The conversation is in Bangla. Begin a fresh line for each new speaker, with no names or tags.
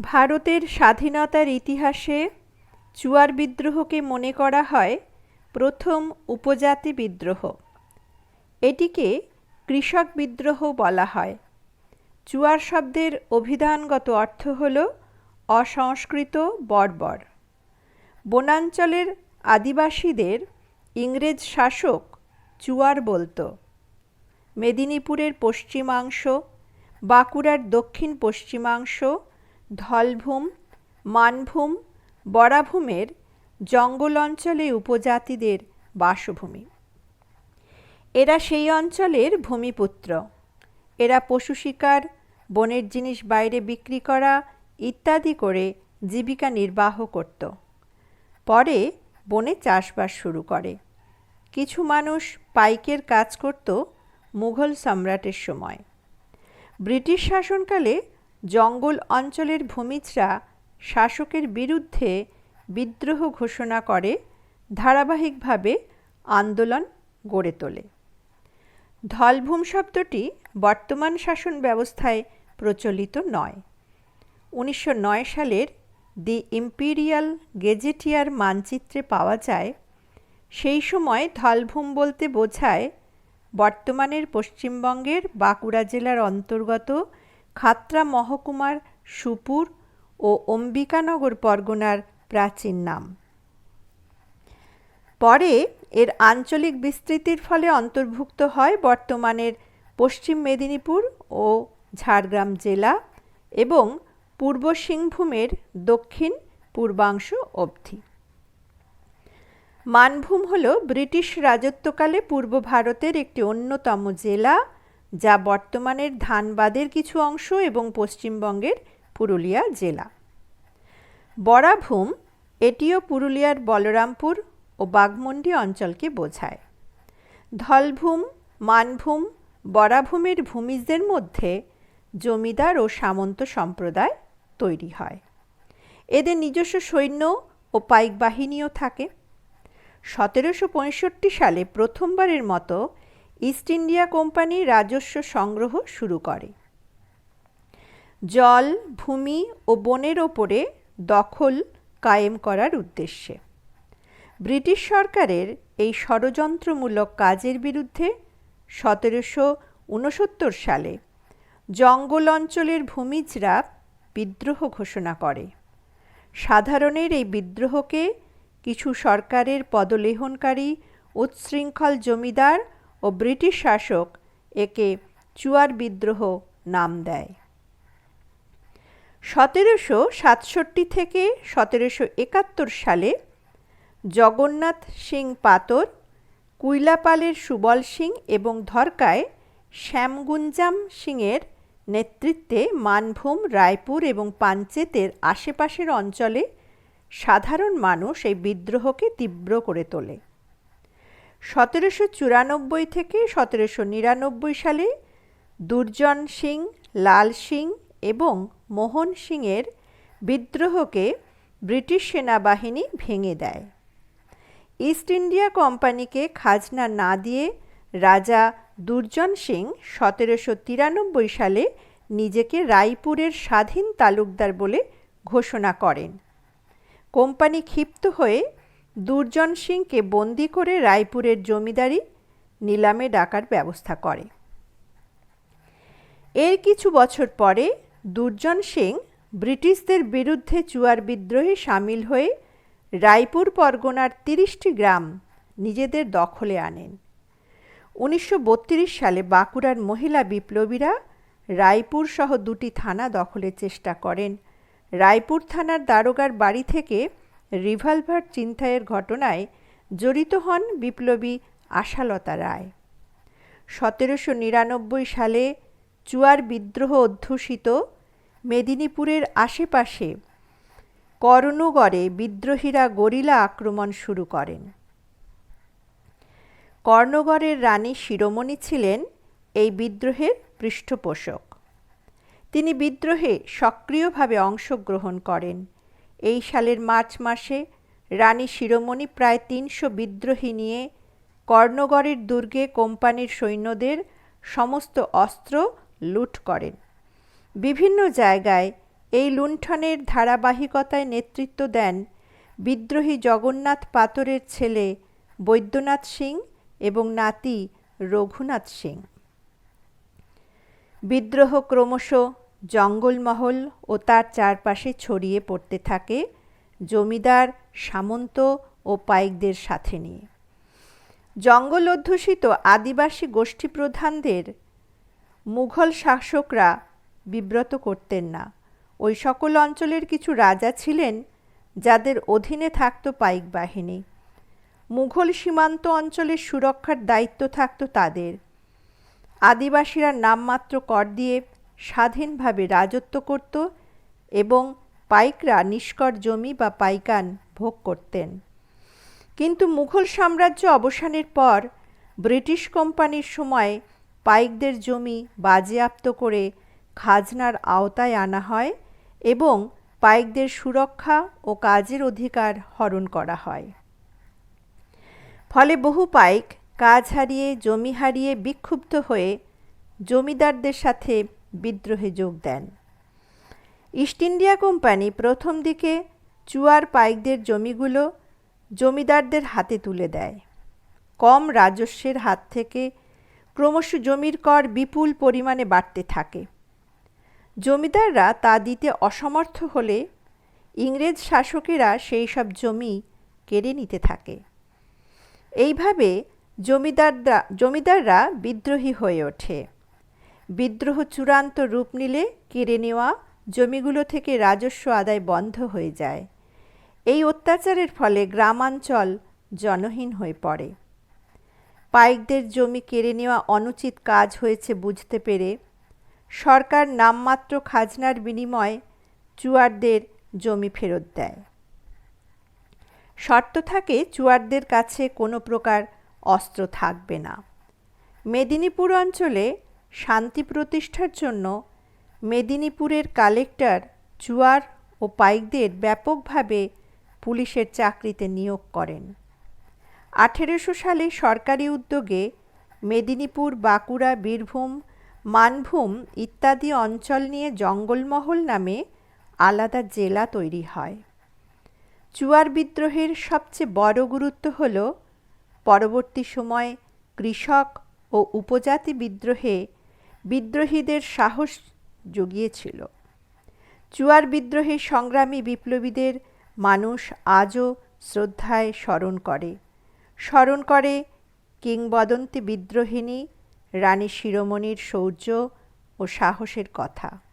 ভারতের স্বাধীনতার ইতিহাসে চুয়ার বিদ্রোহকে মনে করা হয় প্রথম উপজাতি বিদ্রোহ। এটিকে কৃষক বিদ্রোহ বলা হয়। চুয়ার শব্দের অভিধানগত অর্থ হল অসংস্কৃত বর্বর। বনাঞ্চলের আদিবাসীদের ইংরেজ শাসক চুয়ার বলতো। মেদিনীপুরের পশ্চিমাংশ, বাঁকুড়ার দক্ষিণ পশ্চিমাংশ ধলভূম মানভূম, বরাভূমের জঙ্গল অঞ্চলে উপজাতিদের বাসভূমি। এরা সেই অঞ্চলের ভূমিপুত্র। এরা পশু শিকার, বনের জিনিস বাইরে বিক্রি করা ইত্যাদি করে জীবিকা নির্বাহ করত। পরে বনে চাষবাস শুরু করে। কিছু মানুষ পাইকের কাজ করত মুঘল সম্রাটের সময়। ব্রিটিশ শাসনকালে জঙ্গল অঞ্চলের ভূমিজরা শাসকের বিরুদ্ধে বিদ্রোহ ঘোষণা করে, ধারাবাহিকভাবে আন্দোলন গড়ে তোলে। ধলভূম শব্দটি বর্তমান শাসন ব্যবস্থায় প্রচলিত নয়। উনিশশো সালের দি ইম্পিরিয়াল গেজেটিয়ার মানচিত্রে পাওয়া যায়, সেই সময় ধলভূম বলতে বোঝায় বর্তমানের পশ্চিমবঙ্গের বাঁকুড়া জেলার অন্তর্গত খাতড়া মহকুমার সুপুর ও অম্বিকানগর পরগনার প্রাচীন নাম। পরে এর আঞ্চলিক বিস্তৃতির ফলে অন্তর্ভুক্ত হয় বর্তমানের পশ্চিম মেদিনীপুর ও ঝাড়গ্রাম জেলা এবং পূর্ব সিংভূমের দক্ষিণ পূর্বাংশ অবধি। মানভূম হল ব্রিটিশ রাজত্বকালে পূর্ব ভারতের একটি অন্যতম জেলা। যা বর্তমানের ধানবাদের কিছু অংশ এবং পশ্চিমবঙ্গের পুরুলিয়া জেলা। বরাভূম, এটিও পুরুলিয়ার বলরামপুর ও বাঘমুন্ডি অঞ্চলকে বোঝায়। ধলভূম, মানভূম, বরাভূমের ভূমিজদের মধ্যে জমিদার ও সামন্ত সম্প্রদায় তৈরি হয়। এদের নিজস্ব সৈন্য ও পাইক বাহিনীও থাকে। সতেরোশো পঁয়ষট্টি সালে প্রথমবারের মতো ইস্ট ইন্ডিয়া কোম্পানি রাজস্ব সংগ্রহ শুরু করে। জল, ভূমি ও বনের ওপরে দখল কায়েম করার উদ্দেশ্যে। ব্রিটিশ সরকারের এই ষড়যন্ত্রমূলক কাজের বিরুদ্ধে সতেরোশো উনসত্তর সালে জঙ্গল অঞ্চলের ভূমিজরা বিদ্রোহ ঘোষণা করে। সাধারণের এই বিদ্রোহকে কিছু সরকারের পদলেহনকারী উচ্ছৃঙ্খল জমিদার ও ব্রিটিশ শাসক একে চুয়ার বিদ্রোহ নাম দেয়। সতেরোশো সাতষট্টি থেকে সতেরোশো একাত্তর সালে জগন্নাথ সিং পাতর, কুইলাপালের সুবল সিং এবং ধরকায় শ্যামগুঞ্জাম সিংয়ের নেতৃত্বে মানভূম, রায়পুর এবং পাঞ্চেতের আশেপাশের অঞ্চলে সাধারণ মানুষ এই বিদ্রোহকে তীব্র করে তোলে। সতেরোশো চুরানব্বই থেকে সতেরোশো নিরানব্বই সালে দুর্জন সিং, লাল সিং এবং মোহন সিংয়ের বিদ্রোহকে ব্রিটিশ সেনাবাহিনী ভেঙে দেয়। ইস্ট ইন্ডিয়া কোম্পানিকে খাজনা না দিয়ে রাজা দুর্জন সিং সতেরোশো তিরানব্বই সালে নিজেকে রায়পুরের স্বাধীন তালুকদার বলে ঘোষণা করেন। কোম্পানি ক্ষিপ্ত হয়ে দুর্জন সিংকে বন্দি করে রায়পুরের জমিদারি নিলামে ডাকার ব্যবস্থা করে। এর কিছু বছর পরে দুর্জন সিং ব্রিটিশদের বিরুদ্ধে চুয়ার বিদ্রোহে সামিল হয়ে রায়পুর পরগনার তিরিশটি গ্রাম নিজেদের দখলে আনেন। উনিশশো বত্রিশ সালে বাঁকুড়ার মহিলা বিপ্লবীরা রায়পুর সহ দুটি থানা দখলের চেষ্টা করেন। রায়পুর থানার দারোগার বাড়ি থেকে রিভলভার চিন্তায়ের ঘটনায় জড়িত হন বিপ্লবী আশালতা রায়। সতেরোশো নিরানব্বই সালে চুয়ার বিদ্রোহ অধ্যুষিত মেদিনীপুরের আশেপাশে কর্ণগড়ে বিদ্রোহীরা গরিলা আক্রমণ শুরু করেন। কর্ণগড়ের রানী শিরোমণি ছিলেন এই বিদ্রোহের পৃষ্ঠপোষক। তিনি বিদ্রোহে সক্রিয়ভাবে অংশগ্রহণ করেন। এই সালের মার্চ মাসে রানী শিরোমণি প্রায় তিনশো বিদ্রোহী নিয়ে কর্ণগড়ের দুর্গে কোম্পানির সৈন্যদের সমস্ত অস্ত্র লুট করেন। বিভিন্ন জায়গায় এই লুণ্ঠনের ধারাবাহিকতায় নেতৃত্ব দেন বিদ্রোহী জগন্নাথ পাতরের ছেলে বৈদ্যনাথ সিং এবং নাতি রঘুনাথ সিং। বিদ্রোহ ক্রমশ জঙ্গলমহল ও তার চারপাশে ছড়িয়ে পড়তে থাকে জমিদার, সামন্ত ও পাইকদের সাথে নিয়ে। জঙ্গল অধ্যুষিত আদিবাসী গোষ্ঠী প্রধানদের মুঘল শাসকরা বিব্রত করতেন না। ওই সকল অঞ্চলের কিছু রাজা ছিলেন যাদের অধীনে থাকত পাইক বাহিনী। মুঘল সীমান্ত অঞ্চলের সুরক্ষার দায়িত্ব থাকত তাদের। আদিবাসীরা নামমাত্র কর দিয়ে স্বাধীনভাবে রাজত্ব করত এবং পাইকরা নিষ্কর জমি বা পাইকান ভোগ করতেন। কিন্তু মুঘল সাম্রাজ্য অবসানের পর ব্রিটিশ কোম্পানির সময় পাইকদের জমি বাজেয়াপ্ত করে খাজনার আওতায় আনা হয় এবং পাইকদের সুরক্ষা ও কাজের অধিকার হরণ করা হয়। ফলে বহু পাইক কাজ হারিয়ে, জমি হারিয়ে বিক্ষুব্ধ হয়ে জমিদারদের সাথে বিদ্রোহে যোগ দেন। ইস্ট ইন্ডিয়া কোম্পানি প্রথম দিকে চুয়ার পাইকদের জমিগুলো জমিদারদের হাতে তুলে দেয়। কম রাজস্বের হাত থেকে ক্রমশ জমির কর বিপুল পরিমাণে বাড়তে থাকে। জমিদাররা তা দিতে অসমর্থ হলে ইংরেজ শাসকেরা সেই সব জমি কেড়ে নিতে থাকে। এইভাবে জমিদাররা জমিদাররা বিদ্রোহী হয়ে ওঠে। বিদ্রোহ চূড়ান্ত রূপ নিলে কেড়ে নেওয়া জমিগুলো থেকে রাজস্ব আদায় বন্ধ হয়ে যায়। এই অত্যাচারের ফলে গ্রামাঞ্চল জনহীন হয়ে পড়ে। পাইকদের জমি কেড়ে নেওয়া অনুচিত কাজ হয়েছে বুঝতে পেরে সরকার নামমাত্র খাজনার বিনিময়ে চুয়ারদের জমি ফেরত দেয়। শর্ত থাকে চুয়ারদের কাছে কোনো প্রকার অস্ত্র থাকবে না। মেদিনীপুর অঞ্চলে শান্তি প্রতিষ্ঠার জন্য মেদিনীপুরের কালেক্টর চুয়ার ও পাইকদের ব্যাপকভাবে পুলিশের চাকরিতে নিয়োগ করেন। আঠেরোশো সালে সরকারি উদ্যোগে মেদিনীপুর, বাঁকুড়া, বীরভূম, মানভূম ইত্যাদি অঞ্চল নিয়ে জঙ্গলমহল নামে আলাদা জেলা তৈরি হয়। চুয়ার বিদ্রোহের সবচেয়ে বড় গুরুত্ব হল, পরবর্তী সময়ে কৃষক ও উপজাতি বিদ্রোহে বিদ্রোহীদের সাহস জুগিয়েছিল। চুয়ার বিদ্রোহী সংগ্রামী বিপ্লবীদের মানুষ আজও শ্রদ্ধায় স্মরণ করে। স্মরণ করে কিংবদন্তি বিদ্রোহিনী রানী শিরোমণির শৌর্য ও সাহসের কথা।